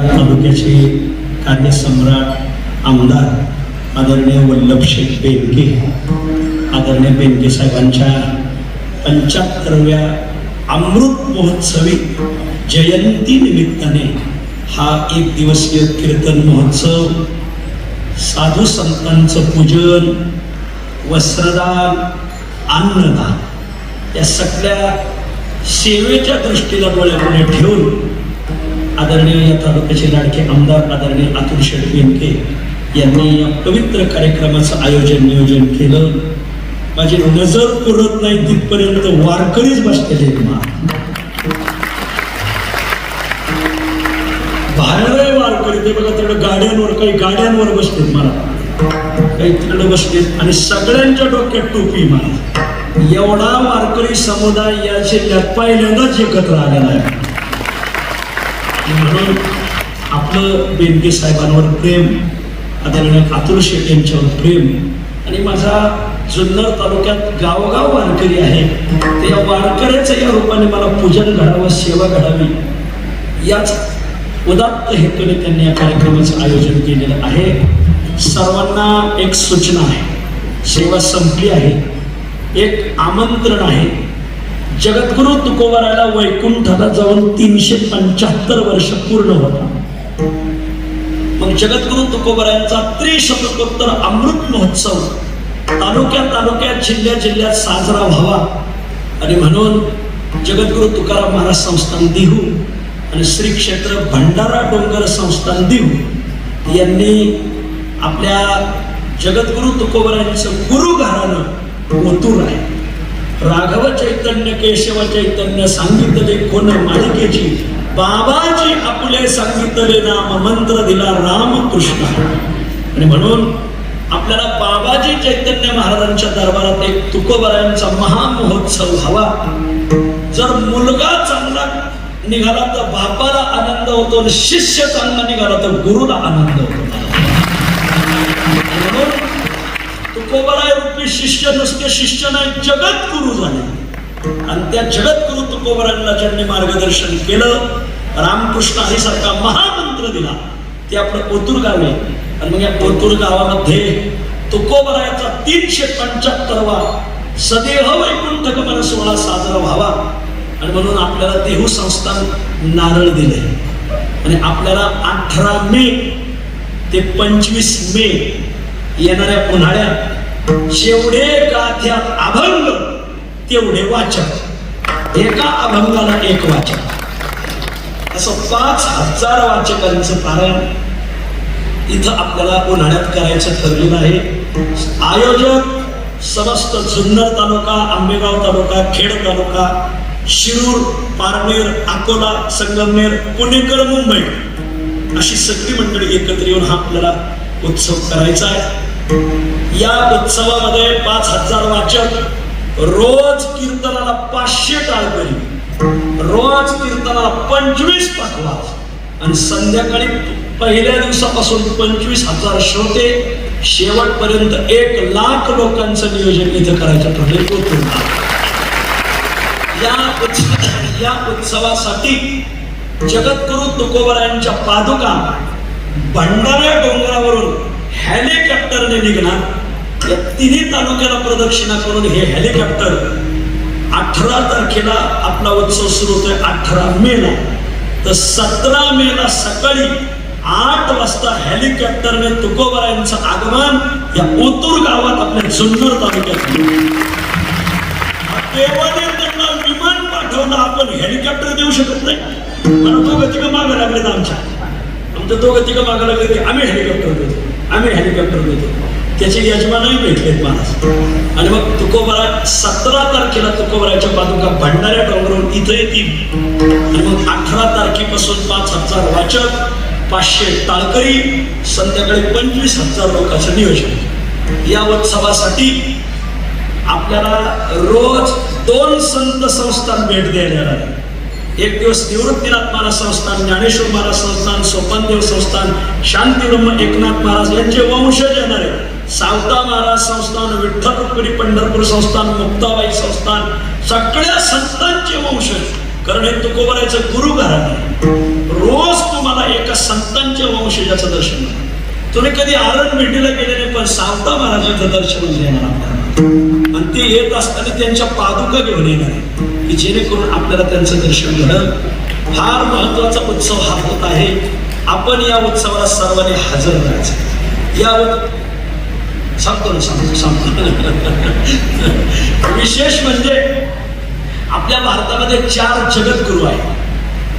तालुक्याचे कार्यसम्राट आमदार आदरणीय वल्लभशेठ बेनके आदरणीय बेनके साहेबांच्या पंच्याहत्तरव्या अमृत महोत्सवी जयंती निमित्ताने हा एक दिवसीय कीर्तन महोत्सव साधू संतांचं पूजन वस्त्रदान अन्नदान या सगळ्या सेवेच्या दृष्टीला डोळ्यापुढे ठेवून आदरणीय या तालुक्याचे लाडके आमदार आदरणीय अतुल शेठ बेनके यांनी या पवित्र कार्यक्रमाचं आयोजन नियोजन केलं. माझी नजर पुरत नाही तिथपर्यंत वारकरीच बसलेले आहेत बाहेर वारकरी ते बघा तिकडे गाड्यांवर काही गाड्यांवर बसलेत मला काही तिकडे बसलेत आणि सगळ्यांच्या डोक्यात टोपी मला एवढा वारकरी समुदाय या जिल्ह्यात पहिल्यांदाच एकत्र आलेला आहे. म्हणून आपलं बेनके साहेबांवर प्रेम आदरणीय अतुल शेठ यांच्यावर प्रेम आणि माझा जुन्नर तालुक्यात गावोगाव वारकरी आहे त्या वारकऱ्याचं या रूपाने मला पूजन घडावं सेवा घडावी याच उदात्त हेतूने त्यांनी या कार्यक्रमाचं आयोजन केलेलं आहे. सर्वांना एक सूचना आहे सेवा संपली आहे एक आमंत्रण आहे. जगद्गुरु तुकोबाराला वैकुंठाला जाऊन तीनशे पंच्याहत्तर वर्ष पूर्ण होता. मग जगद्गुरु तुकोबारायांचा त्रिशतकोत्तर अमृत महोत्सव तालुक्यात तालुक्यात जिल्ह्या जिल्ह्यात साजरा व्हावा. आणि म्हणून जगद्गुरु तुकाराम महाराज संस्थान देहू आणि श्री क्षेत्र भंडारा डोंगर संस्थान देहू यांनी आपल्या जगद्गुरु तुकोबारायांचं गुरु घराणं ओतूर आहे. राघव चैतन्य केशव चैतन्य सांगितले कोण मालिकेची. बाबाजी आपले सांगितले नाम मंत्र दिला राम कृष्ण आणि म्हणून आपल्याला बाबाजी चैतन्य महाराजांच्या दरबारात एक तुकोबरायांचा महामहोत्सव हवा. जर मुलगा चांगला निघाला तर बापाला आनंद होतो आणि शिष्य चांगला निघाला तर गुरुला आनंद होतो. शिष्य नुसते शिष्य नाही जगद्गुरु झाले. आणि त्या जगद्गुरु तुकोबरांना ज्यांनी मार्गदर्शन केलं रामकृष्ण हरीसारखा महामंत्र दिला ते आपलं कोतूर गाव आहे. आणि मग या कोतूर गावामध्ये तुकोबरायाचा तीनशे पंच्याहत्तरवा सदेह वैकुंठ गमन सोहळा साजरा व्हावा. आणि म्हणून आपल्याला देहू संस्थान नारळ दिले आणि आपल्याला अठरा मे ते पंचवीस मे येणाऱ्या उन्हाळ्यात जेवढे गाथ्यात अभंग तेवढे वाचक एका अभंगाला एक वाचक असं पाच हजार वाचकांचं पारायण. इथं आपल्याला उन्हाळ्यात करायचं ठरलेलं आहे. आयोजक समस्त जुन्नर तालुका आंबेगाव तालुका खेड तालुका शिरूर पारनेर अकोला संगमनेर पुणेकर मुंबई अशी सगळी मंडळी एकत्र येऊन हा आपल्याला उत्सव करायचा आहे. या उत्सवामध्ये पाच हजार वाचक रोज कीर्तनाला पाचशे टाळकरी रोज कीर्तनाला पंचवीस पाठवा आणि संध्याकाळी पहिल्या दिवसापासून पंचवीस हजार श्रोते शेवटपर्यंत एक लाख लोकांचं नियोजन इथं करायचं ठरले या उत्सव या उत्सवासाठी जगद्गुरु तुकोबरायांच्या पादुका भंडारा डोंगरावरून हेलिकॉप्टरने निघणार. या तिन्ही तालुक्याला प्रदक्षिणा करून हे हेलिकॉप्टर अठरा तारखेला आपला उत्सव सुरू होतोय अठरा मेला. तर सतरा मेला सकाळी आठ वाजता हेलिकॉप्टरने तुकोबरायांचं आगमन या ओतूर गावात आपल्या जुन्नर तालुक्यात होईल. त्यांना विमान पाठवलं आपण हेलिकॉप्टर देऊ शकत नाही. मला दोघं तिघं मागं लागलेत आमच्या. आमच्या दोघं तिघं मागं लागले की आम्ही हेलिकॉप्टर देतो आम्ही हेलिकॉप्टर देतो. त्याचे यजमानही भेटलेत महाराज आणि मग तुकोबरा सतरा तारखेला तुकोबराच्या पादुका भंडाऱ्या डोंगरून इथं येतील. आणि मग अठरा तारखेपासून पाच हजार वाचक पाचशे टाळकरी संध्याकाळी पंचवीस हजार लोकांचं नियोजन. या उत्सवासाठी आपल्याला रोज दोन संत संस्थान भेट द्यायला आहे एक दिवस निवृत्तीनाथ महाराज संस्थान ज्ञानेश्वर महाराज संस्थान सोपानदेव संस्थान शांतीब्रह्म एकनाथ महाराज यांचे वंशज येणार. आहे सावता महाराज संस्थान विठ्ठल रुक्मिणी पंढरपूर संस्थान मुक्ताबाई संस्थान सगळ्या संतांचे वंशज कारण हे तुकोबरायचं गुरु घराणं रोज तुम्हाला एका संतांच्या वंशजाचं दर्शन तुम्ही कधी आरण भेटीला गेले नाही पण सावता महाराजांचं दर्शन म्हणजे घेणार आणि ते येत असताना त्यांच्या पादुका घेऊन येणार की जेणेकरून आपल्याला त्यांचं दर्शन घडलं. फार महत्त्वाचा उत्सव हा होत आहे. आपण या उत्सवाला सर्वांनी हजर राहायचं. या सांगतो ना सांगतो सांगतो विशेष म्हणजे आपल्या भारतामध्ये चार जगद्गुरू आहेत.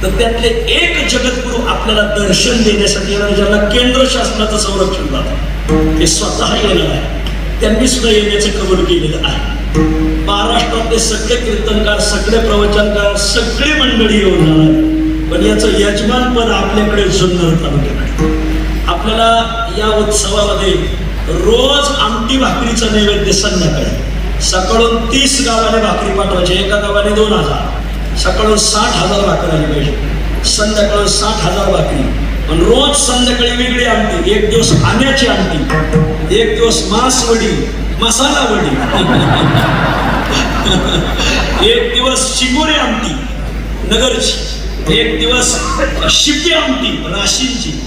तर त्यातले एक जगद्गुरू आपल्याला दर्शन देण्यासाठी येणार ज्यांना केंद्र शासनाचं संरक्षण जातं ते स्वतः येणार आहे त्यांनी सुद्धा येण्याचं कबूल केलेलं आहे. महाराष्ट्रातले सगळे कीर्तनकार सगळे प्रवचनकार सगळी मंडळी येऊन जाणार आहे. पण याचं यजमानपद आपल्याकडे जुन्नर तालुक्याकडे आपल्याला या उत्सवामध्ये रोज आमटी भाकरीचं नैवेद्य संध्याकाळी. सकाळून तीस गावाने भाकरी पाठवायची एका गावाने दोन हजार. सकाळून साठ हजार भाकरी आली पाहिजे. संध्याकाळून साठ हजार भाकरी. पण रोज संध्याकाळी वेगळी आमटी एक दिवस आण्याची आमटी एक दिवस मांस वडी मसाला वडी. एक दिवस शिगोरी आमटी नगरची. एक दिवस शिपी आमटी राशींची.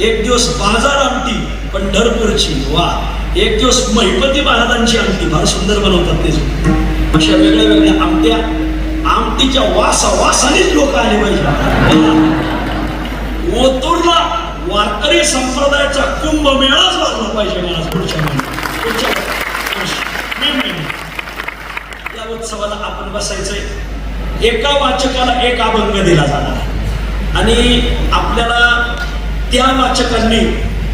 एक दिवस बाजार आमटी पंढरपूरची वा एक दिवस महिपती महाराजांची आमटी फार सुंदर बनवतात ते अशा वेगळ्या वेगळ्या आमट्या आमटीच्या वासा वासानेच लोक आले पाहिजे. ओतूरला वारकरी संप्रदायाचा कुंभ मेळाच लागला पाहिजे मला पुढच्या पुढच्या या उत्सवाला आपण बसायचंय. एका वाचकाला एक अभंग दिला जाणार. आणि आपल्याला त्या वाचकांनी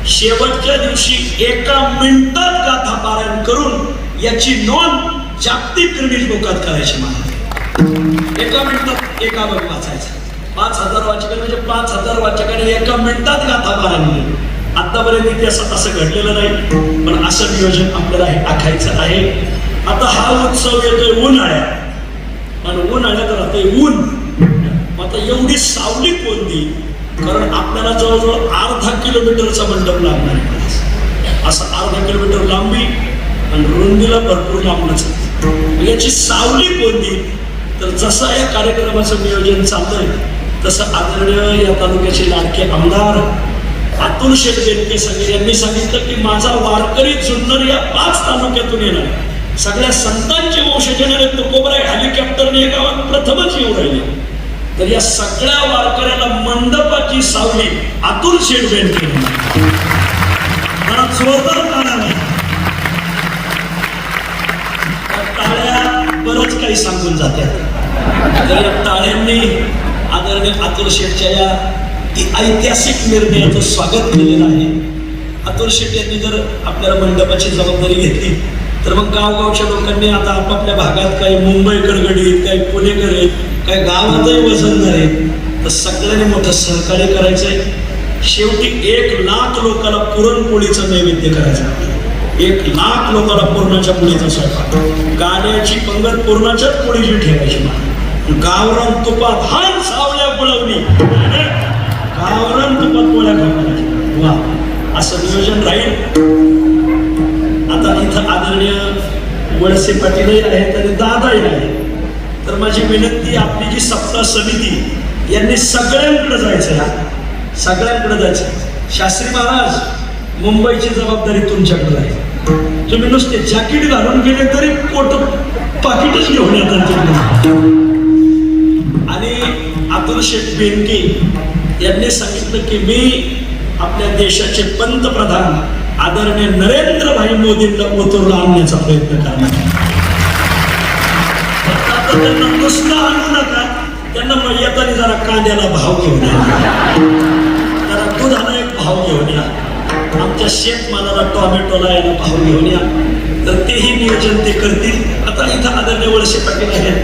शेवटच्या दिवशी एका मिनिटात गाथा पारायण करून याची नोंद जागतिक क्रीडित लोकात करायची मला. एका मिनिटात एका अभंग वाचायचा. पाच हजार वाचकांनी म्हणजे पाच हजार वाचकांनी एका मिनिटात गाथा पारायण केली. आतापर्यंत इतिहासात असं घडलेलं नाही पण असं नियोजन आपल्याला हे आखायचं आहे. आता हा उत्सव येतोय उन्हाळ्यात. आणि उन्हाळ्यात राहतोय ऊन. आता एवढी सावली कोणती कारण आपल्याला जवळजवळ अर्धा किलोमीटरचा मंडप लागणार आहे. असं अर्धा किलोमीटर लांबी आणि रुंदीला भरपूर लांबणच याची सावली कोणती? तर जसं या कार्यक्रमाचं नियोजन चाललंय तसं आदरणीय या तालुक्याचे लाडके आमदार अतुल शेठ बेनके सगळे यांनी सांगितलं की माझा वारकरी जुन्नर या पाच तालुक्यातून येणार सगळ्या संतांचे वंशज येणार आहेत तुकोबरा हेलिकॉप्टरने या गावात प्रथमच येऊ राहिले. तर या सगळ्या वारकऱ्याला मंडपाची सावली अतुल शेठ बेनके जोरदार टाळ्या बरच टाळ्या बरंच काही सांगून जाते तर या टाळ्यांनी आदरणीय अतुल शेठच्या या ऐतिहासिक निर्णयाचं स्वागत केलेलं आहे. अतुल शेठ यांनी जर आपल्याला मंडपाची जबाबदारी घेतली तर मग गावगावच्या लोकांनी आता आपापल्या भागात काही मुंबईकर गडीत काही पुणेकर आहेत काही गावातही वजनदार आहेत. तर सगळ्यांनी मोठं सहकार्य करायचंय. शेवटी एक लाख लोकांना पुरणपोळीचं नैवेद्य करायचं एक लाख लोकांना पूर्णाच्या पोळीचा स्वयंपाक. गाण्याची पंगत पूर्णाच्याच पोळीची ठेवायची मला. गावरान तुपात हान सावल्या बुळवली गावरान तुपात पोळ्या वा असं नियोजन राहील. इथं आदरणीय वळसे पाटीलही आहेत आणि दादाही आहे तर माझी विनंती आपली जी सप्ताह समिती यांनी सगळ्यांकडे जायचं ह्या सगळ्यांकडे जायचं शास्त्री महाराज मुंबईची जबाबदारी तुमच्याकडे आहे. तुम्ही नुसते जॅकेट घालून गेले तरी पोट पाकिटच घेऊन येतात तुम्ही आणि अतुल शेठ बेनके यांनी सांगितलं की मी आपल्या देशाचे पंतप्रधान आदरणीय नरेंद्र भाई मोदींना उतरला आणण्याचा प्रयत्न करणार. त्यांना नुसतं आणू नका. त्यांना मर्यादाने जरा कांद्याला भाव घेऊन जरा दुधाला एक भाव घेऊन या. आमच्या शेतमालाला टॉमॅटोला याला भाव घेऊन या. तर तेही नियोजन ते करतील. आता इथं आदरणीय वळसे पाटील आहेत.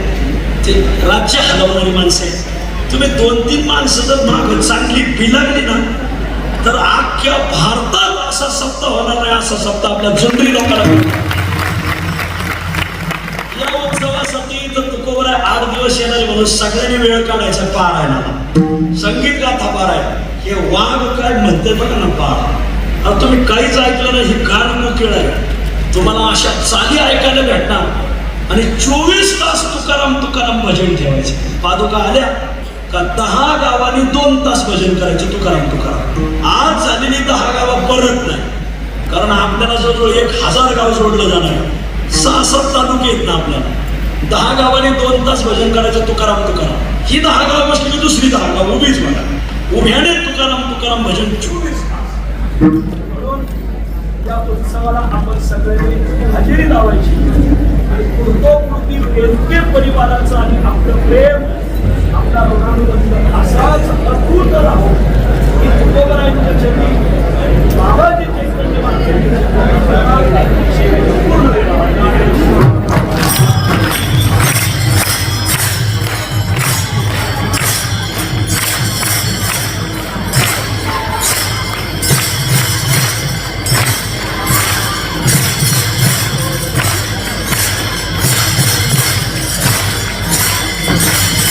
ते राज्य हलवणारी माणसं आहेत. तुम्ही दोन तीन माणसं जर माग चांगली बिलागली ना तर अख्ख्या भारतात असा सप्त होणार नाही असा सप्त आपल्या जुंदरी लोकांना या उत्सवासाठी तर तुकोबर आठ दिवस येणारे म्हणून सगळ्यांनी वेळ काढायचा पारायणाला संगीत गाथा पारायण हे वाघ काय म्हणते बघा ना पाळ आता तुम्ही काहीच ऐकलं नाही ही कान मुकेळ आहे. तुम्हाला अशा चाली ऐकायला भेटणार. आणि चोवीस तास तुकाराम तुकाराम भजन ठेवायचे. पादुका आल्या. का दहा गावांनी दोन तास भजन करायचे? तुकाराम तुकाराम. आज झालेली दहा गावं परत नाही. कारण आपल्याला जवळजवळ एक हजार गाव जोडलं जाणार सहा सात तालुके आहेत ना आपल्याला. दहा गावांनी दोन तास भजन करायचं तुकाराम तुकाराम. ही दहा गाव बसली की दुसरी दहा गाव उभीच बघा. उभ्याने तुकाराम तुकाराम भजन चोवीस म्हणून या उत्सवाला आपण सगळ्यांनी हजेरी लावायची. आणि कुर्तोकृती परिवाराचं आणि आपलं प्रेम आपल्या ऋणानुबंध असाच अद्भुत राहो की तुकोबरायांच्या चरणी बाबाजी चैतन्य पूर्ण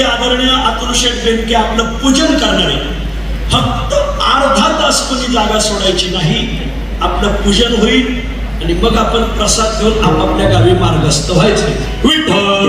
विनंती आदरणीय अतुल शेठ बेनके आपलं पूजन करणारे फक्त अर्धा तास कोणी जागा सोडायची नाही आपलं पूजन होईल आणि मग आपण प्रसाद घेऊन आपापल्या गावी मार्गस्थ व्हायचे. विठ्ठल